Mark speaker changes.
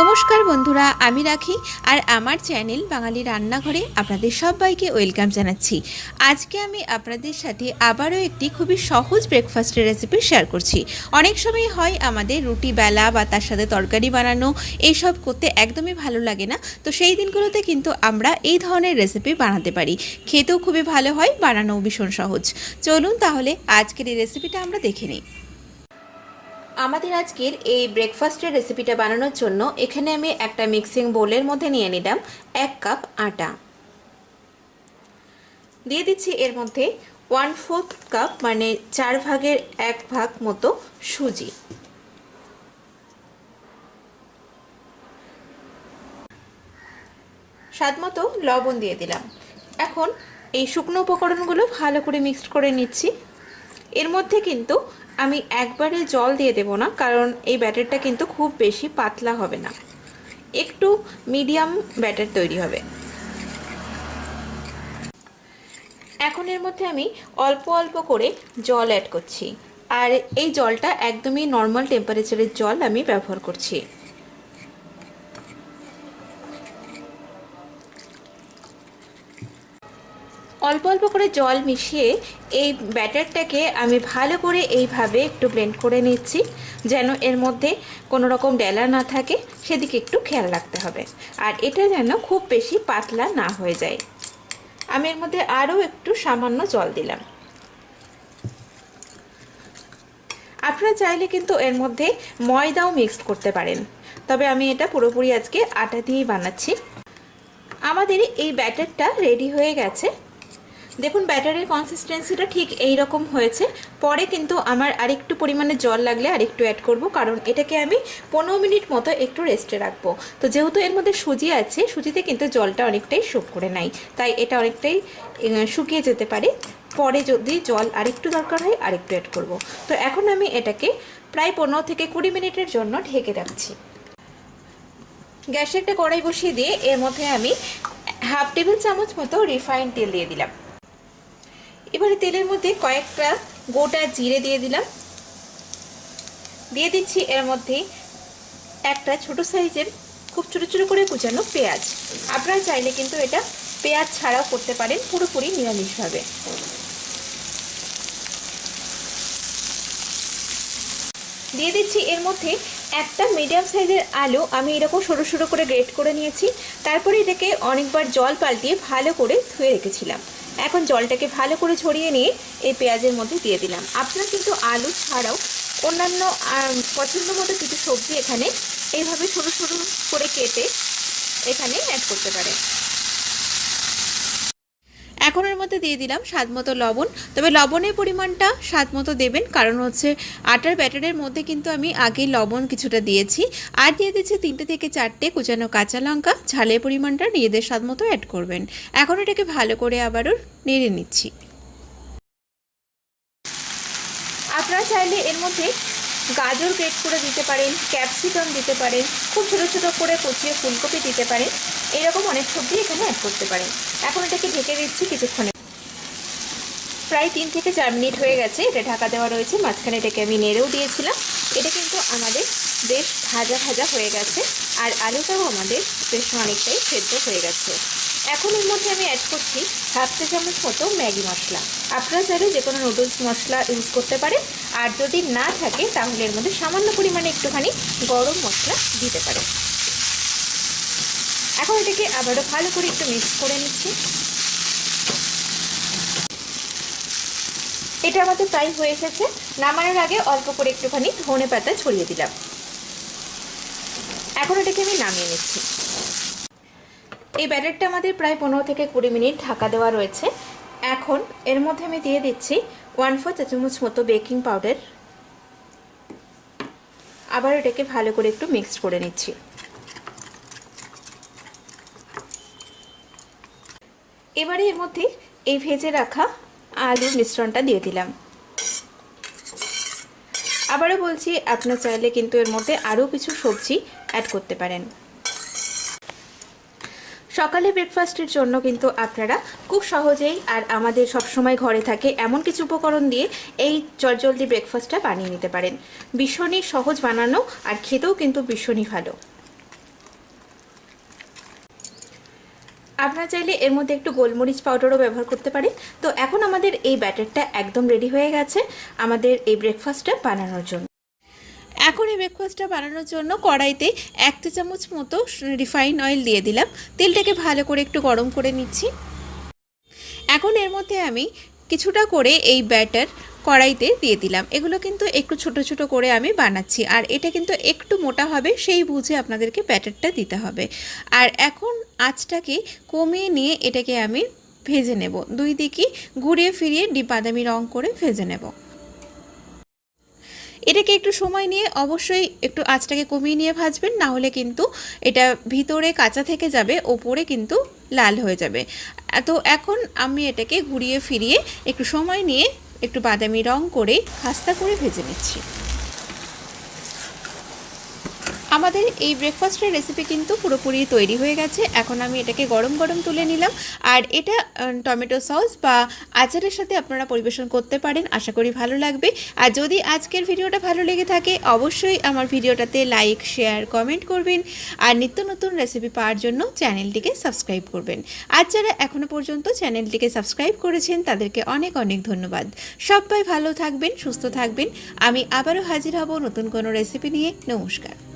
Speaker 1: নমস্কার বন্ধুরা, আমি রাখি আর আমার চ্যানেল বাঙালি রান্নাঘরে আপনাদের সবাইকে ওয়েলকাম জানাচ্ছি। আজকে আমি আপনাদের সাথে আবারও একটি খুবই সহজ ব্রেকফাস্টের রেসিপি শেয়ার করছি। অনেক সময় হয় আমাদের রুটি বেলা বা তার সাথে তরকারি বানানো, এইসব করতে একদমই ভালো লাগে না। তো সেই দিনগুলোতে কিন্তু আমরা এই ধরনের রেসিপি বানাতে পারি। খেতেও খুবই ভালো হয়, বানানোও ভীষণ সহজ। চলুন তাহলে আজকের এই রেসিপিটা আমরা দেখে নিই। আমাদের আজকের এই ব্রেকফাস্টের রেসিপিটা বানানোর জন্য এখানে আমি একটা মিক্সিং বোলের মধ্যে নিয়ে নিলাম এক কাপ আটা। দিয়ে দিচ্ছি এর মধ্যে ওয়ান ফোর্থ কাপ মানে চার ভাগের এক ভাগ মতো সুজি। স্বাদ মতো লবণ দিয়ে দিলাম। এখন এই শুকনো উপকরণগুলো ভালো করে মিক্সড করে নিচ্ছি। এর মধ্যে কিন্তু আমি একবারে জল দিয়ে দেব না, কারণ এই ব্যাটারটা কিন্তু খুব বেশি পাতলা হবে না। একটু মিডিয়াম ব্যাটার তৈরি হবে। এখন এর মধ্যে আমি অল্প অল্প করে জল অ্যাড করছি। আর এই জলটা একদমই নর্মাল টেম্পারেচারের জল আমি ব্যবহার করছি। অল্প অল্প করে জল মিশিয়ে এই ব্যাটারটাকে আমি ভালো করে এইভাবে একটু ব্লেন্ড করে নিচ্ছি, যেন এর মধ্যে কোনো রকম ডেলা না থাকে। সেদিকে একটু খেয়াল রাখতে হবে। আর এটা যেন খুব বেশি পাতলা না হয়ে যায়। আমি এর মধ্যে আরও একটু সামান্য জল দিলাম। আপনারা চাইলে কিন্তু এর মধ্যে ময়দাও মিক্সড করতে পারেন। তবে আমি এটা পুরোপুরি আজকে আটা দিয়েই বানাচ্ছি। আমাদের এই ব্যাটারটা রেডি হয়ে গেছে। দেখুন ব্যাটারের কনসিস্টেন্সিটা ঠিক এই রকম হয়েছে। পরে কিন্তু আমার আরেকটু পরিমাণে জল লাগলে আরেকটু অ্যাড করব, কারণ এটাকে আমি পনেরো মিনিট মতো একটু রেস্টে রাখব। তো যেহেতু এর মধ্যে সুজি আছে, সুজিতে কিন্তু জলটা অনেকটাই শুক করে নেয়। তাই এটা অনেকটাই শুকিয়ে যেতে পারে। পরে যদি জল আরেকটু দরকার হয়, আরেকটু অ্যাড করব। তো এখন আমি এটাকে প্রায় পনেরো থেকে কুড়ি মিনিটের জন্য ঢেকে রাখছি। গ্যাসে একটা কড়াই বসিয়ে দিয়ে এর মধ্যে আমি হাফ টেবিল চামচ মতো রিফাইন তেল দিয়ে দিলাম। এবারে তেলের মধ্যে কয়েকটা গোটা জিরে দিয়ে দিলাম। দিয়ে দিচ্ছি এর মধ্যে একটা ছোট সাইজের খুব ছোটো ছোটো করে কুচানো পেঁয়াজ। আপনারা চাইলে কিন্তু এটা পেঁয়াজ ছাড়াও করতে পারেন, পুরোপুরি নিরামিষভাবে দিয়ে দিচ্ছি এর মধ্যে একটা মিডিয়াম সাইজের আলু। আমি এরকম সরু সরু করে গ্রেট করে নিয়েছি। তারপরে এটাকে অনেকবার জল পাল্টিয়ে ভালো করে ধুয়ে রেখেছিলাম। এখন জলটাকে ভালো করে ছড়িয়ে নিয়ে এই পেঁয়াজের মধ্যে দিয়ে দিলাম। আপনার কিন্তু আলু ছাড়াও অন্যান্য পছন্দ মতো কিছু সবজি এখানে এইভাবে সরু সরু করে কেটে এখানে অ্যাড করতে পারেন। এখন এর মধ্যে দিয়ে দিলাম স্বাদ মতো লবণ। তবে লবণের পরিমাণটা স্বাদ মতো দেবেন, কারণ হচ্ছে আটার ব্যাটারের মধ্যে কিন্তু আমি আগে লবণ কিছুটা দিয়েছি। আর দিয়ে দিচ্ছি তিনটে থেকে চারটে কুচানো কাঁচা লঙ্কা, ঝালের পরিমাণটা নিজেদের স্বাদ মতো অ্যাড করবেন। এখন এটাকে ভালো করে আবারও নেড়ে নিচ্ছি। আপনারা চাইলে এর মধ্যে গাজর গ্রেট করে দিতে পারেন ক্যাপসিকাম দিতে পারেন, খুব ছোটো ছোটো করে কুচিয়ে ফুলকপি দিতে পারেন, এরকম অনেক সবজি এখানে অ্যাড করতে পারেন। এখন এটাকে ঢেকে দিচ্ছি কিছুক্ষণে। প্রায় তিন থেকে চার মিনিট হয়ে গেছে, এটা ঢাকা দেওয়া রয়েছে, মাঝখানে এটাকে আমি নেড়েও দিয়েছিলাম। এটা কিন্তু আমাদের বেশ ভাজা ভাজা হয়ে গেছে, আর আলুটাও আমাদের বেশ অনেকটাই সেদ্ধ হয়ে গেছে। এখন এর মধ্যে আমি অ্যাড করছি হাফ চা চামচ মতো ম্যাগি মশলা। আপনারা চাইলে যে কোনো নুডলস মশলা ইউজ করতে পারেন। আর যদি না থাকে, তাহলে এর মধ্যে সামান্য পরিমাণে একটুখানি গরম মশলা দিতে পারেন। এখন এটাকে আবারও ভালো করে একটু মিক্স করে নিচ্ছি। এটা আমাদের প্রায় হয়ে এসেছে নামানোর আগে অল্প করে একটুখানি ধনে পাতা ছড়িয়ে দিলাম। এখন এটাকে আমি নামিয়ে নিচ্ছি। এই ব্যাটারটা আমাদের প্রায় পনেরো থেকে কুড়ি মিনিট ঢাকা দেওয়া রয়েছে। এখন এর মধ্যে আমি দিয়ে দিচ্ছি ওয়ান ফোর চা চামচ মতো বেকিং পাউডার আবার এটাকে ভালো করে একটু মিক্সড করে নিচ্ছি। এবারে এর মধ্যে এই ভেজে রাখা আলুর মিশ্রণটা দিয়ে দিলাম। আবারও বলছি, আপনার চাইলে কিন্তু এর মধ্যে আরও কিছু সবজি অ্যাড করতে পারেন। সকালে ব্রেকফাস্টের জন্য কিন্তু আপনারা খুব সহজেই আর আমাদের সবসময় ঘরে থাকে এমন কিছু উপকরণ দিয়ে এই জলজলদি ব্রেকফাস্টটা বানিয়ে নিতে পারেন। ভীষণই সহজ বানানো আর খেতেও কিন্তু ভীষণই ভালো। আপনারা চাইলে এর মধ্যে একটু গোলমরিচ পাউডারও ব্যবহার করতে পারেন। তো এখন আমাদের এই ব্যাটারটা একদম রেডি হয়ে গেছে আমাদের এই ব্রেকফাস্টটা বানানোর জন্য। এখন এই ব্রেকফাস্টটা বানানোর জন্য কড়াইতে এক চা চামচ মতো রিফাইন অয়েল দিয়ে দিলাম। তেলটাকে ভালো করে একটু গরম করে নিচ্ছি। এখন এর মধ্যে আমি কিছুটা করে এই ব্যাটার কড়াইতে দিয়ে দিলাম। এগুলো কিন্তু একটু ছোট ছোট করে আমি বানাচ্ছি। আর এটা কিন্তু একটু মোটা হবে, সেই বুঝে আপনাদেরকে ব্যাটারটা দিতে হবে। আর এখন আঁচটাকে কমিয়ে নিয়ে এটাকে আমি ভেজে নেব। দুই দিকে ঘুরিয়ে ফিরিয়ে ডিপ বাদামি রং করে ভেজে নেব। এটাকে একটু সময় নিয়ে অবশ্যই একটু আঁচটাকে কমিয়ে নিয়ে ভাজবেন, না হলে কিন্তু এটা ভিতরে কাঁচা থেকে যাবে, ওপরে কিন্তু লাল হয়ে যাবে। তো এখন আমি এটাকে ঘুরিয়ে ফিরিয়ে একটু সময় নিয়ে একটু বাদামি রং করে খাস্তা করে ভেজে নিচ্ছি। আমাদের এই ব্রেকফাস্টের রেসিপি কিন্তু পুরোপুরি তৈরি হয়ে গেছে। এখন আমি এটাকে গরম গরম তুলে নিলাম। আর এটা টমেটো সস বা আচারের সাথে আপনারা পরিবেশন করতে পারেন। আশা করি ভালো লাগবে। আর যদি আজকের ভিডিওটা ভালো লেগে থাকে, অবশ্যই আমার ভিডিওটাতে লাইক শেয়ার কমেন্ট করবেন। আর নিত্য নতুন রেসিপি পাওয়ার জন্য চ্যানেলটিকে সাবস্ক্রাইব করবেন। আর যারা এখনও পর্যন্ত চ্যানেলটিকে সাবস্ক্রাইব করেছেন, তাদেরকে অনেক অনেক ধন্যবাদ। সবাই ভালো থাকবেন, সুস্থ থাকবেন। আমি আবারও হাজির হব নতুন কোনো রেসিপি নিয়ে। নমস্কার।